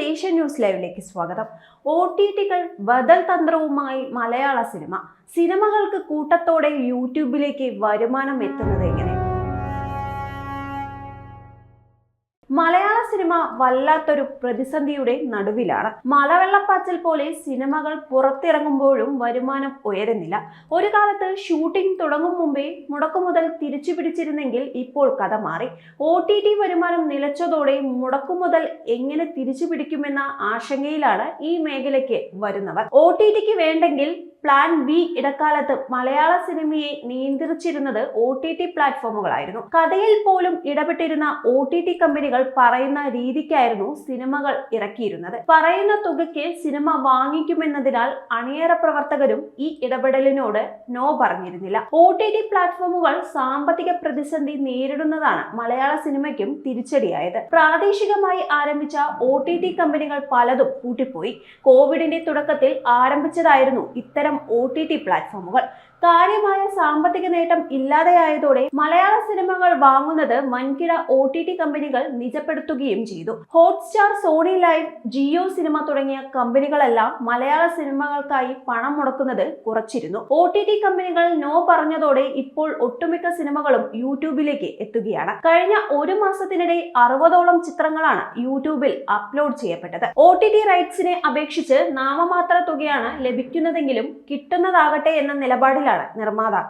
Asian news ലൈവിലേക്ക് സ്വാഗതം. O T ടികൾ ബദൽ തന്ത്രവുമായി മലയാള സിനിമ. സിനിമകൾക്ക് കൂട്ടത്തോടെ യൂട്യൂബിലേക്ക് വരുമാനം എത്തുന്നത് എങ്ങനെ? മലയാള സിനിമ വല്ലാത്തൊരു പ്രതിസന്ധിയുടെ നടുവിലാണ്. മലവെള്ളപ്പാച്ചൽ പോലെ സിനിമകൾ പുറത്തിറങ്ങുമ്പോഴും വരുമാനം ഉയരുന്നില്ല. ഒരു കാലത്ത് ഷൂട്ടിംഗ് തുടങ്ങും മുമ്പേ മുടക്കു മുതൽ തിരിച്ചു പിടിച്ചിരുന്നെങ്കിൽ ഇപ്പോൾ കഥ മാറി. ഒ ടി ടി വരുമാനം നിലച്ചതോടെ മുടക്കു മുതൽ എങ്ങനെ തിരിച്ചു പിടിക്കുമെന്ന ആശങ്കയിലാണ് ഈ മേഖലയ്ക്ക് വരുന്നവർ. ഒ ടി ടിക്ക് വേണ്ടെങ്കിൽ പ്ലാൻ ബി ഇടക്കാലത്ത് മലയാള സിനിമയെ നിയന്ത്രിച്ചിരുന്നത് ഒ ടി ടി പ്ലാറ്റ്ഫോമുകളായിരുന്നു കഥയിൽ പോലും ഇടപെട്ടിരുന്ന ഒ ടി ടി കമ്പനികൾ പറയുന്ന രീതിക്കായിരുന്നു സിനിമകൾ ഇറക്കിയിരുന്നത്. പറയുന്ന തുകയ്ക്ക് സിനിമ വാങ്ങിക്കുമെന്നതിനാൽ അണിയറ പ്രവർത്തകരും ഈ ഇടപെടലിനോട് നോ പറഞ്ഞിരുന്നില്ല. ഒ ടി ടി പ്ലാറ്റ്ഫോമുകൾ സാമ്പത്തിക പ്രതിസന്ധി നേരിടുന്നതാണ് മലയാള സിനിമയ്ക്കും തിരിച്ചടിയായത്. പ്രാദേശികമായി ആരംഭിച്ച ഒ ടി ടി കമ്പനികൾ പലതും പൂട്ടിപ്പോയി. കോവിഡിന്റെ തുടക്കത്തിൽ ആരംഭിച്ചതായിരുന്നു ഇത്തരം ഒ ടി ടി പ്ലാറ്റ്ഫോമുകൾ കാര്യമായ സാമ്പത്തിക നേട്ടം ഇല്ലാതെയായതോടെ മലയാള സിനിമകൾ വാങ്ങുന്നത് വൻകിട ഒ ടി ടി കമ്പനികൾ നിജപ്പെടുത്തുകയും ചെയ്തു. Hotstar Sony live Jio cinema തുടങ്ങിയ കമ്പനികളെല്ലാം മലയാള സിനിമകൾക്കായി പണം മുടക്കുന്നത് കുറച്ചിരുന്നു. ഒ ടി ടി കമ്പനികൾ നോ പറഞ്ഞതോടെ ഇപ്പോൾ ഒട്ടുമിക്ക സിനിമകളും യൂട്യൂബിലേക്ക് എത്തുകയാണ്. കഴിഞ്ഞ ഒരു മാസത്തിനിടെ അറുപതോളം ചിത്രങ്ങളാണ് യൂട്യൂബിൽ അപ്ലോഡ് ചെയ്യപ്പെട്ടത്. ഒ ടി ടി റൈറ്റ്സിനെ അപേക്ഷിച്ച് നാമമാത്ര തുകയാണ് ലഭിക്കുന്നതെങ്കിലും കിട്ടുന്നതാകട്ടെ എന്ന നിലപാടിലാണ് നിർമ്മാതാക്കൾ.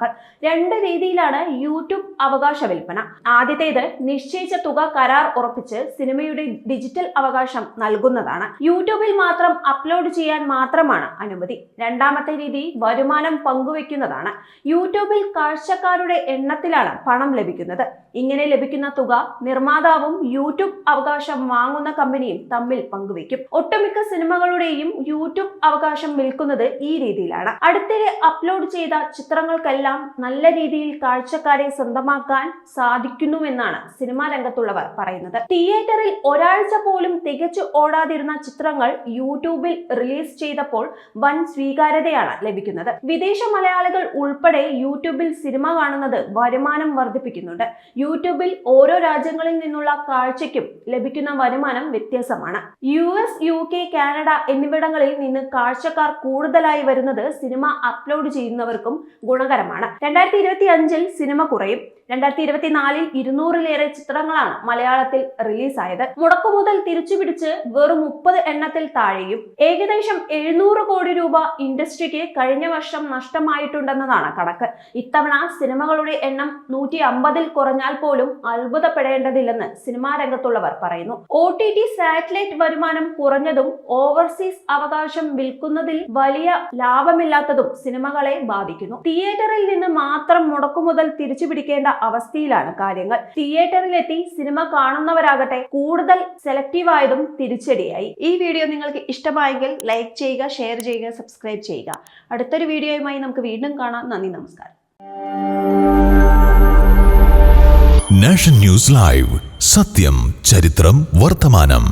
രണ്ട് രീതിയിലാണ് യൂട്യൂബ് അവകാശ വിൽപ്പന ആദ്യത്തേത് നിശ്ചയിച്ച തുക കരാർ ഉറപ്പിച്ച് സിനിമയുടെ ഡിജിറ്റൽ അവകാശം നൽകുന്നതാണ്. യൂട്യൂബിൽ മാത്രം അപ്ലോഡ് ചെയ്യാൻ മാത്രമാണ് അനുമതി. രണ്ടാമത്തെ രീതി വരുമാനം പങ്കുവെക്കുന്നതാണ് യൂട്യൂബിൽ കാഴ്ചക്കാരുടെ എണ്ണത്തിലാണ് പണം ലഭിക്കുന്നത്. ഇങ്ങനെ ലഭിക്കുന്ന തുക നിർമ്മാതാവും യൂട്യൂബ് അവകാശം വാങ്ങുന്ന കമ്പനിയും തമ്മിൽ പങ്കുവെക്കും ഒട്ടുമിക്ക സിനിമകളുടെയും യൂട്യൂബ് അവകാശം വിൽക്കുന്നത് ഈ രീതിയിലാണ്. അടുത്തിടെ അപ്ലോഡ് ചെയ്ത ചിത്രങ്ങൾക്കെല്ലാം നല്ല രീതിയിൽ കാഴ്ചക്കാരെ സ്വന്തമാക്കാൻ സാധിക്കുന്നുവെന്നാണ് സിനിമാ രംഗത്തുള്ളവർ പറയുന്നത്. തിയേറ്ററിൽ ഒരാഴ്ച പോലും തികച്ചു ഓടാതിരുന്ന ചിത്രങ്ങൾ യൂട്യൂബിൽ റിലീസ് ചെയ്തപ്പോൾ വൻ സ്വീകാര്യതയാണ് ലഭിക്കുന്നത്. വിദേശ മലയാളികൾ ഉൾപ്പെടെ യൂട്യൂബിൽ സിനിമ കാണുന്നത് വരുമാനം വർദ്ധിപ്പിക്കുന്നുണ്ട്. യൂട്യൂബിൽ ഓരോ രാജ്യങ്ങളിൽ നിന്നുള്ള കാഴ്ചയ്ക്കും ലഭിക്കുന്ന വരുമാനം വ്യത്യാസമാണ് U S U K Canada എന്നിവിടങ്ങളിൽ നിന്ന് കാഴ്ചക്കാർ കൂടുതലായി വരുന്നത് സിനിമ അപ്ലോഡ് ചെയ്യുന്നവർക്കും ഗുണകരമാണ്. രണ്ടായിരത്തി ഇരുപത്തി അഞ്ചിൽ സിനിമ കുറയും. രണ്ടായിരത്തി ഇരുപത്തിനാലിൽ ഇരുന്നൂറിലേറെ ചിത്രങ്ങളാണ് മലയാളത്തിൽ റിലീസായത്. മുടക്കു മുതൽ തിരിച്ചുപിടിച്ച് വെറും മുപ്പത് എണ്ണത്തിൽ താഴെയും ഏകദേശം എഴുന്നൂറ് കോടി രൂപ ഇൻഡസ്ട്രിക്ക് കഴിഞ്ഞ വർഷം നഷ്ടമായിട്ടുണ്ടെന്നതാണ് കണക്ക്. ഇത്തവണ സിനിമകളുടെ എണ്ണം നൂറ്റി അമ്പതിൽ കുറഞ്ഞാൽ പോലും അത്ഭുതപ്പെടേണ്ടതില്ലെന്ന് സിനിമാ രംഗത്തുള്ളവർ പറയുന്നു. ഒ ടി ടി സാറ്റലൈറ്റ് വരുമാനം കുറഞ്ഞതും ഓവർസീസ് അവകാശം വിൽക്കുന്നതിൽ വലിയ ലാഭമില്ലാത്തതും സിനിമകളെ ബാധിക്കുന്നു. തിയേറ്ററിൽ നിന്ന് മാത്രം മുടക്കുമുതൽ തിരിച്ചു പിടിക്കേണ്ട അവസ്ഥയിലാണ് കാര്യങ്ങൾ. തിയേറ്ററിലെത്തി സിനിമ കാണുന്നവരാകട്ടെ കൂടുതൽ സെലക്റ്റീവ് ആയതും തിരിച്ചടിയായി. ഈ വീഡിയോ നിങ്ങൾക്ക് ഇഷ്ടമായെങ്കിൽ ലൈക്ക് ചെയ്യുക ഷെയർ ചെയ്യുക സബ്സ്ക്രൈബ് ചെയ്യുക. അടുത്തൊരു വീഡിയോയുമായി നമുക്ക് വീണ്ടും കാണാം. നന്ദി നമസ്കാരം. Nation news live. സത്യം ചരിത്രം വർത്തമാനം.